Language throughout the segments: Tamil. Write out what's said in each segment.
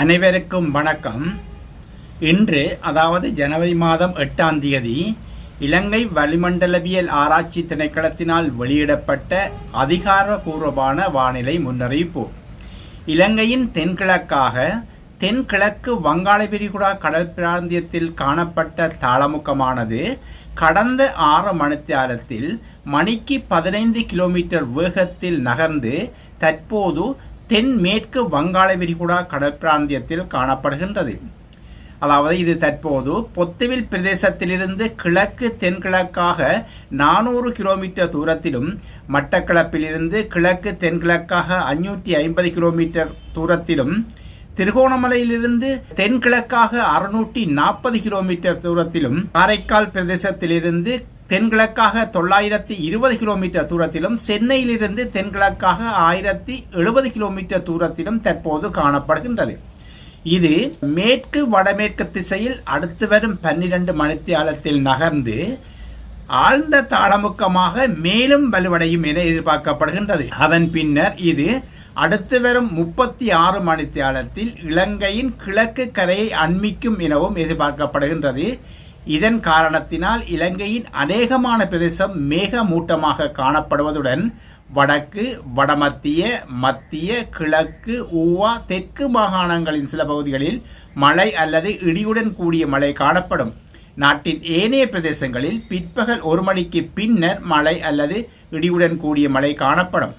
அனைவருக்கும் வணக்கம். இன்று அதாவது ஜனவரி மாதம் எட்டாம் தேதி இலங்கை வளிமண்டலவியல் ஆராய்ச்சி திணைக்களத்தினால் வெளியிடப்பட்ட அதிகாரபூர்வமான வானிலை முன்னறிவிப்பு. இலங்கையின் தென்கிழக்காக தென்கிழக்கு வங்காள விரிகுடா கடல் பிராந்தியத்தில் காணப்பட்ட தாளமுக்கமானது கடந்த ஆறு மணித்தியாலத்தில் மணிக்கு பதினைந்து கிலோமீட்டர் வேகத்தில் நகர்ந்து தற்போது தென்மேற்கு வங்காள விரிகுடா கடற்பிராந்தியத்தில் காணப்படுகின்றது. அதாவது இது தற்போது பொத்துவில் பிரதேசத்திலிருந்து கிழக்கு தென்கிழக்காக நானூறு கிலோமீட்டர் தூரத்திலும் மட்டக்களப்பிலிருந்து கிழக்கு தென்கிழக்காக அஞ்சூற்றி ஐம்பது கிலோமீட்டர் தூரத்திலும் திருகோணமலையிலிருந்து தென்கிழக்காக அறுநூற்றி நாற்பது கிலோமீட்டர் தூரத்திலும் காரைக்கால் பிரதேசத்திலிருந்து தென்கிழக்காக தொள்ளாயிரத்தி இருபது கிலோமீட்டர் தூரத்திலும் சென்னையிலிருந்து தென்கிழக்காக ஆயிரத்தி எழுபது கிலோமீட்டர் தூரத்திலும் தற்போது காணப்படுகின்றது. இது மேற்கு வடமேற்கு திசையில் அடுத்து வரும் பன்னிரண்டு மணித்தியாலத்தில் நகர்ந்து ஆழ்ந்த தாளமுக்கமாக மேலும் வலுவடையும் என எதிர்பார்க்கப்படுகின்றது. அதன் பின்னர் இது அடுத்து வரும் முப்பத்தி ஆறு மணித்தியாலத்தில் இலங்கையின் கிழக்கு கரையை அண்மிக்கும் எனவும் எதிர்பார்க்கப்படுகின்றது. இதன் காரணத்தினால் இலங்கையின் அநேகமான பிரதேசம் மேகமூட்டமாக காணப்படுவதுடன் வடக்கு வடமத்திய மத்திய கிழக்கு ஊவா தெற்கு மாகாணங்களின் சில பகுதிகளில் மழை அல்லது இடியுடன் கூடிய மழை காணப்படும். நாட்டின் ஏனைய பிரதேசங்களில் பிற்பகல் ஒரு மணிக்கு பின்னர் மழை அல்லது இடியுடன் கூடிய மழை காணப்படும்.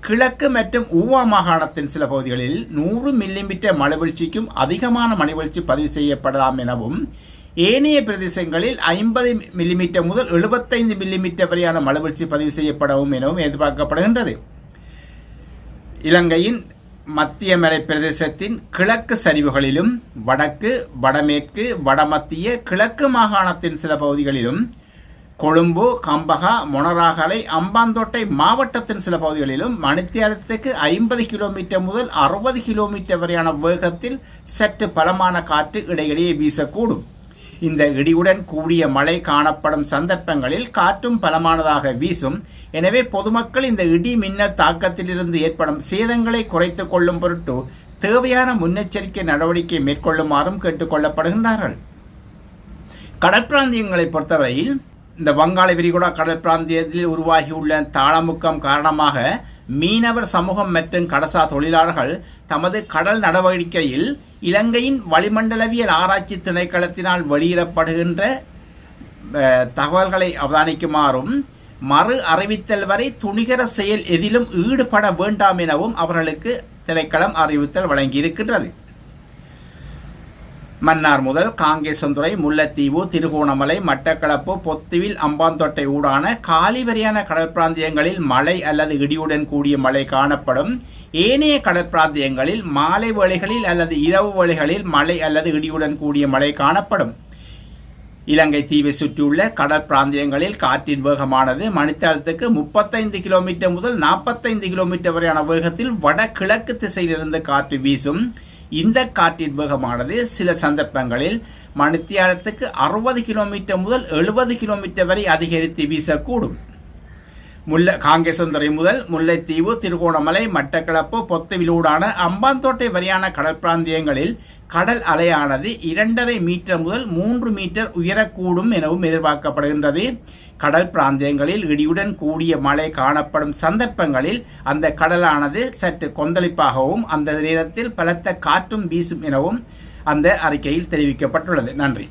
கிழக்கு மற்றும் ஊவா மாகாணத்தின் சில பகுதிகளில் நூறு மில்லிமீட்டர் மலைவீழ்ச்சிக்கும் அதிகமான மலைவீழ்ச்சி பதிவு செய்யப்படலாம் எனவும் ஏனைய பிரதேசங்களில் ஐம்பது மில்லிமீட்டர் முதல் எழுபத்தைந்து மில்லிமீட்டர் வரையான மழைவீழ்ச்சி பதிவு செய்யப்படவும் எனவும் எதிர்பார்க்கப்படுகின்றது. இலங்கையின் மத்திய மலை பிரதேசத்தின் கிழக்கு சரிவுகளிலும் வடக்கு வடமேற்கு வடமத்திய கிழக்கு மாகாணத்தின் சில பகுதிகளிலும் கொழும்பு கம்பகா மொனராகலை அம்பாந்தோட்டை மாவட்டத்தின் சில பகுதிகளிலும் மணித்தியாலத்துக்கு ஐம்பது கிலோமீட்டர் முதல் அறுபது கிலோமீட்டர் வரையான வேகத்தில் சற்று பலமான காற்று இடையிடையே வீசக்கூடும். இந்த இடியுடன் கூடிய மழை காணப்படும் சந்தர்ப்பங்களில் காற்றும் பலமானதாக வீசும். எனவே பொதுமக்கள் இந்த இடி மின்னல் தாக்கத்திலிருந்து ஏற்படும் சேதங்களை குறைத்து கொள்ளும் பொருட்டு தேவையான முன்னெச்சரிக்கை நடவடிக்கை மேற்கொள்ளுமாறும் கேட்டுக்கொள்ளப்படுகின்றார்கள் கடற்பிராந்தியங்களை பொறுத்தவரையில் இந்த வங்காள விரிகுடா கடல் பிராந்தியத்தில் உருவாகியுள்ள தாளமுக்கம் காரணமாக மீனவர் சமூகம் மற்றும் கடசா தொழிலாளர்கள் தமது கடல் நடவடிக்கையில் இலங்கையின் வளிமண்டலவியல் ஆராய்ச்சி திணைக்களத்தினால் வெளியிடப்படுகின்ற தகவல்களை அவதானிக்குமாறும் மறு அறிவித்தல் வரை துணிகர செயல் எதிலும் ஈடுபட வேண்டாம் எனவும் அவர்களுக்கு திணைக்களம் அறிவித்தல் வழங்கியிருக்கின்றது. மன்னார் முதல் காங்கேசந்துறை முல்லைத்தீவு திருகோணமலை மட்டக்களப்பு பொத்துவில் அம்பாந்தோட்டை ஊடான காலிவரியான கடல் பிராந்தியங்களில் மழை அல்லது இடியுடன் கூடிய மழை காணப்படும். ஏனைய கடற்பிராந்தியங்களில் மாலை வேளைகளில் அல்லது இரவு வேளைகளில் மழை அல்லது இடியுடன் கூடிய மழை காணப்படும். இலங்கை தீவை சுற்றியுள்ள கடல் பிராந்தியங்களில் காற்றின் வேகமானது மணித்தளத்துக்கு முப்பத்தைந்து கிலோமீட்டர் முதல் நாற்பத்தைந்து கிலோமீட்டர் வரையான வேகத்தில் வடகிழக்கு திசையிலிருந்து காற்று வீசும். இந்த காற்றின் வேகமானது சில சந்தர்ப்பங்களில் மணித்தியாலத்துக்கு அறுபது கிலோமீட்டர் முதல் எழுபது கிலோமீட்டர் வரை அதிகரித்து வீசக்கூடும். முல்லை காங்கேசந்துறை முதல் முல்லைத்தீவு திருகோணமலை மட்டக்களப்பு பொத்துவிலூடான அம்பாந்தோட்டை வரையான கடல் பிராந்தியங்களில் கடல் அலையானது இரண்டரை மீட்டர் முதல் மூன்று மீட்டர் உயரக்கூடும் எனவும் எதிர்பார்க்கப்படுகின்றது. கடல் பிராந்தியங்களில் இடியுடன் கூடிய மழை காணப்படும் சந்தர்ப்பங்களில் அந்த கடலானது சற்று கொந்தளிப்பாகவும் அந்த நேரத்தில் பலத்த காற்றும் வீசும் எனவும் அந்த அறிக்கையில் தெரிவிக்கப்பட்டுள்ளது. நன்றி.